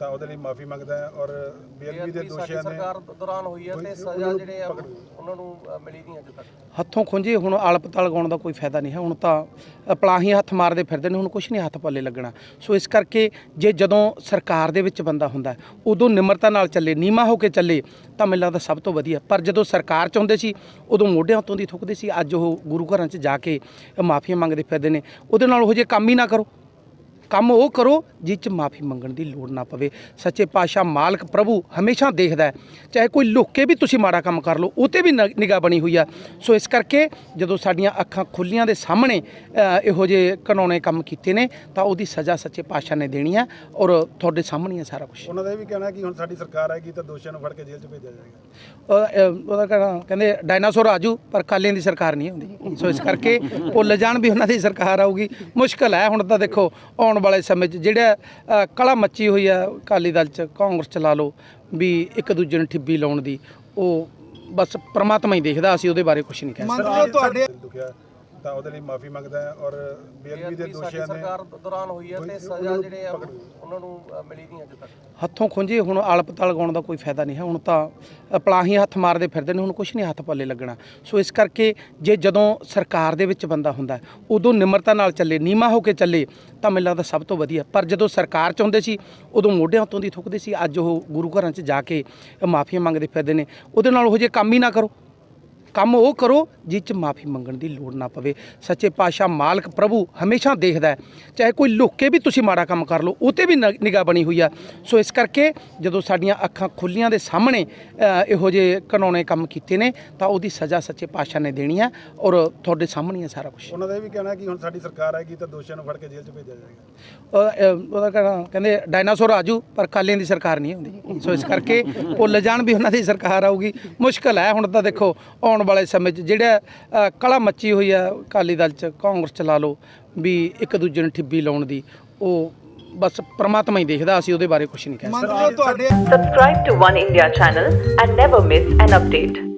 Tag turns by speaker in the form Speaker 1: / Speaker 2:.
Speaker 1: ਤਾਂ ਉਹਦੇ ਲਈ ਮਾਫੀ ਮੰਗਦਾ ਹੈ ਔਰ ਬੇਅਦਬੀ ਦੇ ਦੋਸ਼ੀਆਂ ਨੇ
Speaker 2: ਸਰਕਾਰ ਦੌਰਾਨ ਹੋਈ ਹੈ ਤੇ ਸਜ਼ਾ ਜਿਹੜੇ ਆ ਉਹਨਾਂ ਨੂੰ ਮਿਲੀ ਨਹੀਂ ਅਜੇ ਤੱਕ।
Speaker 3: ਹੱਥੋਂ ਖੁੰਝੇ ਹੁਣ ਆਲਪਤਾਲ ਗਾਉਣ ਦਾ ਕੋਈ ਫਾਇਦਾ ਨਹੀਂ ਹੈ। ਹੁਣ ਤਾਂ ਪਲਾਹੀ ਹੱਥ ਮਾਰਦੇ ਫਿਰਦੇ ਨੇ ਹੁਣ ਕੁਝ ਨਹੀਂ ਹੱਥ ਪੱਲੇ ਲੱਗਣਾ। ਸੋ ਇਸ ਕਰਕੇ ਜੇ ਜਦੋਂ ਸਰਕਾਰ ਦੇ ਵਿੱਚ ਬੰਦਾ ਹੁੰਦਾ ਉਦੋਂ ਨਿਮਰਤਾ ਨਾਲ ਚੱਲੇ ਨੀਮਾ ਹੋ ਕੇ ਚੱਲੇ ਤਾਂ ਮੈਨੂੰ ਲੱਗਦਾ ਸਭ ਤੋਂ ਵਧੀਆ। ਪਰ ਜਦੋਂ ਸਰਕਾਰ ਚਾਹੁੰਦੇ ਸੀ ਉਦੋਂ ਮੋਢਿਆਂ ਤੋਂ ਦੀ ਥੁੱਕਦੇ ਸੀ। ਅੱਜ ਉਹ ਗੁਰੂ ਘਰਾਂ 'ਚ ਜਾ ਕੇ ਮਾਫੀਆਂ ਮੰਗਦੇ ਫਿਰਦੇ ਨੇ। ਉਹਦੇ ਨਾਲ ਉਹ ਜੇ ਕੰਮ ਹੀ ਨਾ ਕਰੋ। ਕੰਮ ਉਹ ਕਰੋ ਜਿਸ 'ਚ ਮਾਫੀ ਮੰਗਣ ਦੀ ਲੋੜ ਨਾ ਪਵੇ। ਸੱਚੇ ਪਾਤਸ਼ਾਹ ਮਾਲਕ ਪ੍ਰਭੂ ਹਮੇਸ਼ਾ ਦੇਖਦਾ ਹੈ। ਚਾਹੇ ਕੋਈ ਲੁੱਕ ਕੇ ਵੀ ਤੁਸੀਂ ਮਾੜਾ ਕੰਮ ਕਰ ਲਓ ਉਹ ਤੇ ਵੀ ਨਿਗਾਹ ਬਣੀ ਹੋਈ ਆ। ਸੋ ਇਸ ਕਰਕੇ ਜਦੋਂ ਸਾਡੀਆਂ ਅੱਖਾਂ ਖੁੱਲੀਆਂ ਦੇ ਸਾਹਮਣੇ ਇਹੋ ਜਿਹੇ ਕਾਨੂੰਨੇ ਕੰਮ ਕੀਤੇ ਨੇ ਤਾਂ ਉਹਦੀ ਸਜ਼ਾ ਸੱਚੇ ਪਾਤਸ਼ਾਹ ਨੇ ਦੇਣੀ ਆ ਔਰ ਤੁਹਾਡੇ ਸਾਹਮਣੇ ਆ ਸਾਰਾ ਕੁਝ
Speaker 1: ਉਹਨਾਂ ਦਾ ਇਹ ਵੀ ਕਹਿਣਾ ਕਿ ਹੁਣ ਸਾਡੀ ਸਰਕਾਰ ਆਏਗੀ ਤਾਂ ਦੋਸ਼ੀਆਂ ਨੂੰ ਫੜ ਕੇ ਜੇਲ੍ਹ 'ਚ ਭੇਜਿਆ ਜਾਏਗਾ।
Speaker 3: ਉਹਦਾ ਕਹਿਣਾ ਕਹਿੰਦੇ ਡਾਇਨਾਸੌਰ ਆਜੂ ਪਰ ਕਾਲਿਆਂ ਦੀ ਸਰਕਾਰ ਨਹੀਂ ਆਉਂਦੀ ਸੋ ਇਸ ਕਰਕੇ ਭੁੱਲ ਜਾਣ ਵੀ ਉਹਨਾਂ ਦੀ ਸਰਕਾਰ ਆਊਗੀ। ਮੁਸ਼ਕਲ ਹੈ ਹੁਣ ਤਾਂ ਦੇਖੋ ਆਉਣ ਵਾਲੇ ਸਮੇਂ 'ਚ ਜਿਹੜਾ ਕਲਾ ਮੱਚੀ ਹੋਈ ਹੈ ਅਕਾਲੀ ਦਲ 'ਚ, ਕਾਂਗਰਸ 'ਚ ਲਾ ਲਓ, ਵੀ ਇੱਕ ਦੂਜੇ ਨੂੰ ਠਿੱਬੀ ਲਾਉਣ ਦੀ, ਉਹ ਬਸ ਪ੍ਰਮਾਤਮਾ ਹੀ ਦੇਖਦਾ, ਅਸੀਂ ਉਹਦੇ ਬਾਰੇ ਕੁਝ ਨਹੀਂ ਕਹਿ ਸਕਦੇ।
Speaker 1: ਤਾਂ ਉਹਦੇ ਲਈ ਮਾਫੀ ਮੰਗਦਾ ਹੈ ਔਰ ਬੇਅਦਬੀ ਦੇ ਦੋਸ਼ੀਆਂ ਨੇ
Speaker 2: ਸਰਕਾਰ ਦੌਰਾਨ ਹੋਈ ਹੈ ਤੇ ਸਜ਼ਾ ਜਿਹੜੇ ਆ ਉਹਨਾਂ ਨੂੰ ਮਿਲੀ ਨਹੀਂ ਅਜੇ ਤੱਕ।
Speaker 3: ਹੱਥੋਂ ਖੁੰਝੇ ਹੁਣ ਆਲਪਤਾਲ ਗਾਉਣ ਦਾ ਕੋਈ ਫਾਇਦਾ ਨਹੀਂ ਹੈ। ਹੁਣ ਤਾਂ ਪਲਾਹੀ ਹੱਥ ਮਾਰਦੇ ਫਿਰਦੇ ਨੇ ਹੁਣ ਕੁਝ ਨਹੀਂ ਹੱਥ ਪੱਲੇ ਲੱਗਣਾ। ਸੋ ਇਸ ਕਰਕੇ ਜੇ ਜਦੋਂ ਸਰਕਾਰ ਦੇ ਵਿੱਚ ਬੰਦਾ ਹੁੰਦਾ ਉਦੋਂ ਨਿਮਰਤਾ ਨਾਲ ਚੱਲੇ ਨੀਮਾ ਹੋ ਕੇ ਚੱਲੇ ਤਾਂ ਮੈਨੂੰ ਲੱਗਦਾ ਸਭ ਤੋਂ ਵਧੀਆ। ਪਰ ਜਦੋਂ ਸਰਕਾਰ ਚਾਹੁੰਦੇ ਸੀ ਉਦੋਂ ਮੋਢਿਆਂ ਤੋਂ ਦੀ ਥੁੱਕਦੇ ਸੀ। ਅੱਜ ਉਹ ਗੁਰੂ ਘਰਾਂ 'ਚ ਜਾ ਕੇ ਮਾਫੀਆਂ ਮੰਗਦੇ ਫਿਰਦੇ ਨੇ। ਉਹਦੇ ਨਾਲ ਉਹ ਜੇ ਕੰਮ ਹੀ ਨਾ ਕਰੋ। ਕੰਮ ਉਹ ਕਰੋ ਜਿਸ 'ਚ ਮਾਫੀ ਮੰਗਣ ਦੀ ਲੋੜ ਨਾ ਪਵੇ। ਸੱਚੇ ਪਾਤਸ਼ਾਹ ਮਾਲਕ ਪ੍ਰਭੂ ਹਮੇਸ਼ਾ ਦੇਖਦਾ ਚਾਹੇ ਕੋਈ ਲੁੱਕ ਕੇ ਵੀ ਤੁਸੀਂ ਮਾੜਾ ਕੰਮ ਕਰ ਲਓ ਉਹ ਤੇ ਵੀ ਨਿਗਾਹ ਬਣੀ ਹੋਈ ਆ। ਸੋ ਇਸ ਕਰਕੇ ਜਦੋਂ ਸਾਡੀਆਂ ਅੱਖਾਂ ਖੁੱਲੀਆਂ ਦੇ ਸਾਹਮਣੇ ਇਹੋ ਜਿਹੇ ਕਾਨੂੰਨੇ ਕੰਮ ਕੀਤੇ ਨੇ ਤਾਂ ਉਹਦੀ ਸਜ਼ਾ ਸੱਚੇ ਪਾਤਸ਼ਾਹ ਨੇ ਦੇਣੀ ਆ ਔਰ ਤੁਹਾਡੇ ਸਾਹਮਣੇ ਆ ਸਾਰਾ ਕੁਝ
Speaker 1: ਉਹਨਾਂ ਦਾ ਇਹ ਵੀ ਕਹਿਣਾ ਕਿ ਹੁਣ ਸਾਡੀ ਸਰਕਾਰ ਆਏਗੀ ਤਾਂ ਦੋਸ਼ੀਆਂ ਨੂੰ ਫੜ ਕੇ ਜੇਲ੍ਹ 'ਚ ਭੇਜਿਆ ਜਾਏਗਾ।
Speaker 3: ਉਹਦਾ ਕਹਿਣਾ ਕਹਿੰਦੇ ਡਾਇਨਾਸੌਰ ਆਜੂ ਪਰ ਕਾਲਿਆਂ ਦੀ ਸਰਕਾਰ ਨਹੀਂ ਆਉਂਦੀ। ਸੋ ਇਸ ਕਰਕੇ ਭੁੱਲ ਜਾਣ ਵੀ ਉਹਨਾਂ ਦੀ ਸਰਕਾਰ ਆਊਗੀ। ਮੁਸ਼ਕਲ ਹੈ ਹੁਣ ਤਾਂ ਦੇਖੋ ਆਉਣ ਵਾਲੇ ਸਮੇਂ 'ਚ ਜਿਹੜਾ ਕਲਾ ਮੱਚੀ ਹੋਈ ਆ ਅਕਾਲੀ ਦਲ 'ਚ ਕਾਂਗਰਸ 'ਚ ਲਾ ਲਓ ਵੀ ਇੱਕ ਦੂਜੇ ਨੂੰ ਠਿੱਬੀ ਲਾਉਣ ਦੀ ਉਹ ਬਸ ਪ੍ਰਮਾਤਮਾ ਹੀ ਦੇਖਦਾ ਅਸੀਂ ਉਹਦੇ ਬਾਰੇ ਕੁਝ ਨਹੀਂ ਕਹਿ ਸਕਦੇ
Speaker 4: Subscribe to One India channel and never miss an update.